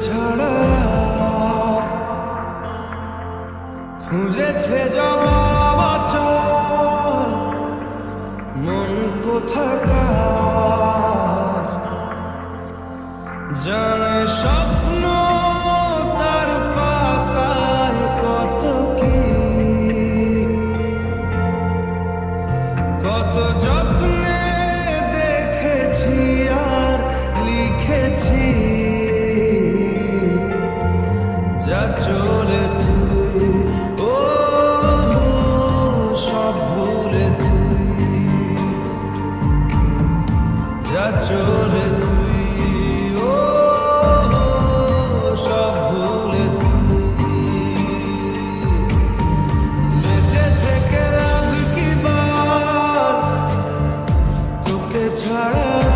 ছাড়া খুঁজেছে জবাব মন কোথাকার? জানে স্বপ্ন তার পাতায় কত কি? কত যত্নে চলে তুই, ও সব ভুলে তুই। যা চলে তুই, ও সব ভুলে তুই। বেঁচে থেকে লাভ কি বার? তোকে ছাড়া